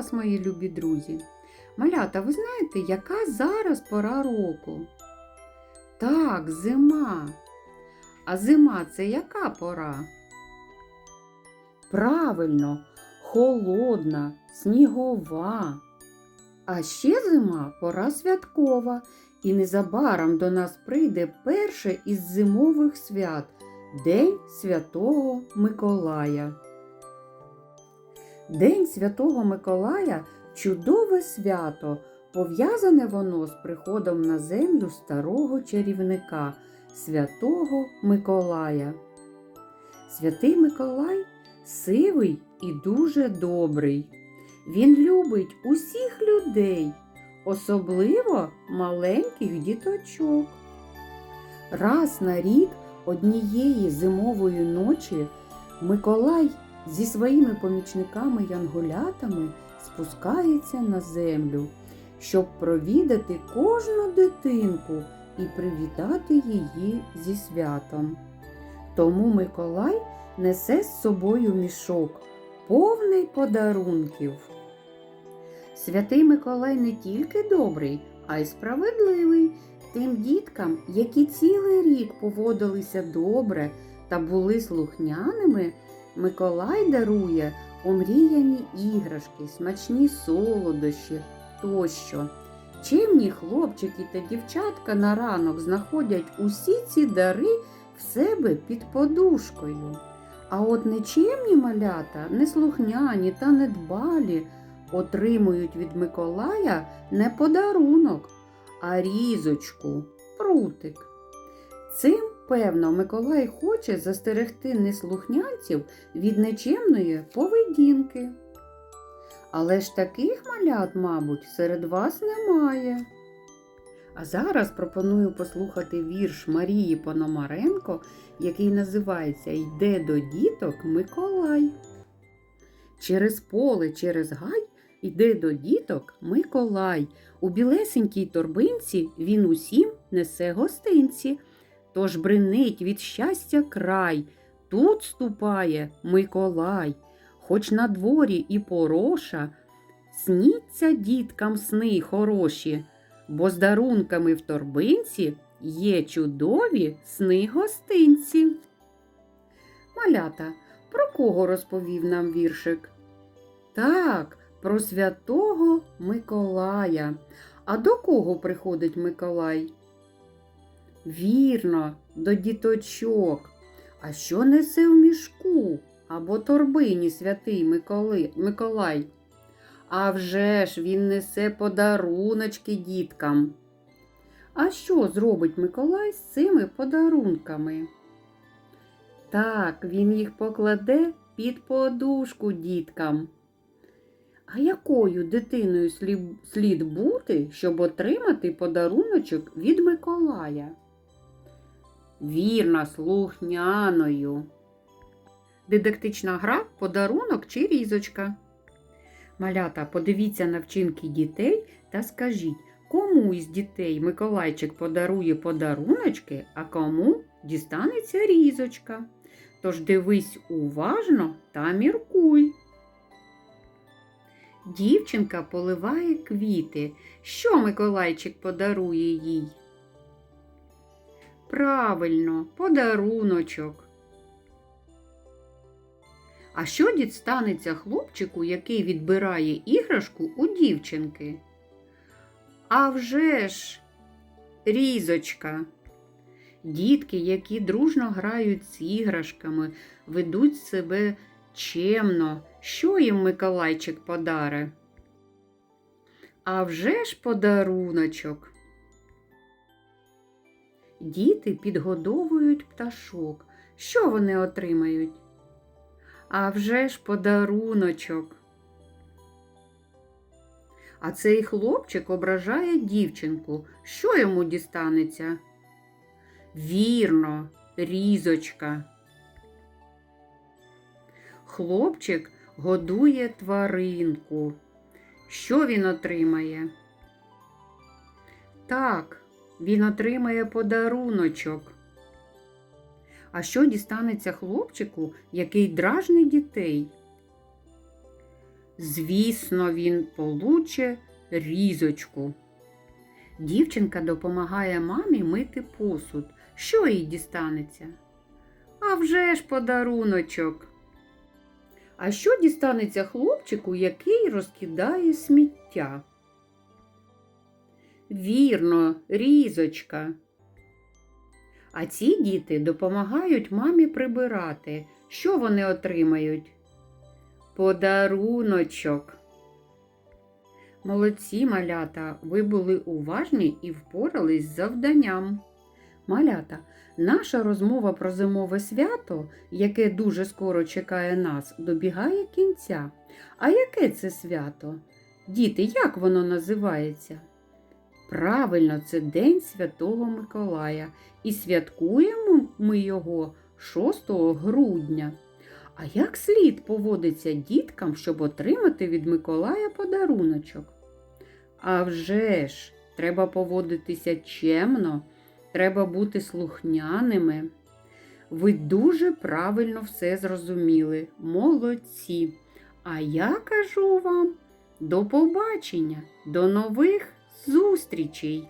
вас, мої любі друзі. Малята, ви знаєте, яка зараз пора року? Так, зима. А зима це яка пора? Правильно, холодна, снігова. А ще зима пора святкова, і незабаром до нас прийде перше із зимових свят День Святого Миколая. День Святого Миколая чудове свято. Пов'язане воно з приходом на землю старого чарівника, святого Миколая. Святий Миколай сивий і дуже добрий. Він любить усіх людей, особливо маленьких діточок. Раз на рік однієї зимової ночі Миколай зі своїми помічниками-янголятами спускається на землю, щоб провідати кожну дитинку і привітати її зі святом. Тому Миколай несе з собою мішок, повний подарунків. Святий Миколай не тільки добрий, а й справедливий тим діткам, які цілий рік поводилися добре та були слухняними. Миколай дарує омріяні іграшки, смачні солодощі тощо. Чимні хлопчики та дівчатка на ранок знаходять усі ці дари в себе під подушкою. А от нечемні малята, неслухняні та недбалі, отримують від Миколая не подарунок, а різочку, прутик. Цим, певно, Миколай хоче застерегти неслухнянців від нечемної поведінки. Але ж таких малят, мабуть, серед вас немає. А зараз пропоную послухати вірш Марії Пономаренко, який називається Йде до діток Миколай. Через поле, через гай йде до діток Миколай. У білесенькій торбинці він усім несе гостинці. Тож бринить від щастя край, тут ступає Миколай, хоч на дворі і пороша, сніться діткам сни хороші, бо з дарунками в торбинці є чудові сни гостинці. Малята, про кого розповів нам віршик? Так, про святого Миколая. А до кого приходить Миколай? Вірно, до діточок. А що несе в мішку або торбині святий Миколи... Миколай? А вже ж він несе подаруночки діткам. А що зробить Миколай з цими подарунками? Так, він їх покладе під подушку діткам. А якою дитиною слід бути, щоб отримати подаруночок від Миколая? Вірно, слухняною. Дидактична гра подарунок чи різочка. Малята, подивіться на вчинки дітей та скажіть, кому із дітей Миколайчик подарує подаруночки, а кому дістанеться різочка. Тож дивись уважно та міркуй. Дівчинка поливає квіти. Що Миколайчик подарує їй? Правильно, подаруночок. А що дістанеться хлопчику, який відбирає іграшку у дівчинки? А вже ж, різочка. Дітки, які дружно грають з іграшками, ведуть себе чемно. Що їм Миколайчик подаре? А вже ж подаруночок. Діти підгодовують пташок. Що вони отримають? А вже ж подаруночок. А цей хлопчик ображає дівчинку. Що йому дістанеться? Вірно, різочка. Хлопчик годує тваринку. Що він отримає? Так, він отримає подаруночок. А що дістанеться хлопчику, який дражнить дітей? звісно, він получе різочку. Дівчинка допомагає мамі мити посуд. Що їй дістанеться? А вже ж подаруночок. А що дістанеться хлопчику, який розкидає сміття? Вірно, різочка. А ці діти допомагають мамі прибирати. Що вони отримають? Подаруночок. Молодці, малята, ви були уважні і впорались з завданням. Малята, наша розмова про зимове свято, яке дуже скоро чекає нас, добігає кінця. А яке це свято? Діти, як воно називається? Правильно, це День Святого Миколая, і святкуємо ми його 6 грудня. А як слід поводиться діткам, щоб отримати від Миколая подаруночок? А вже ж, треба поводитися чемно, треба бути слухняними. Ви дуже правильно все зрозуміли, молодці. А я кажу вам до побачення, до нових зустрічей!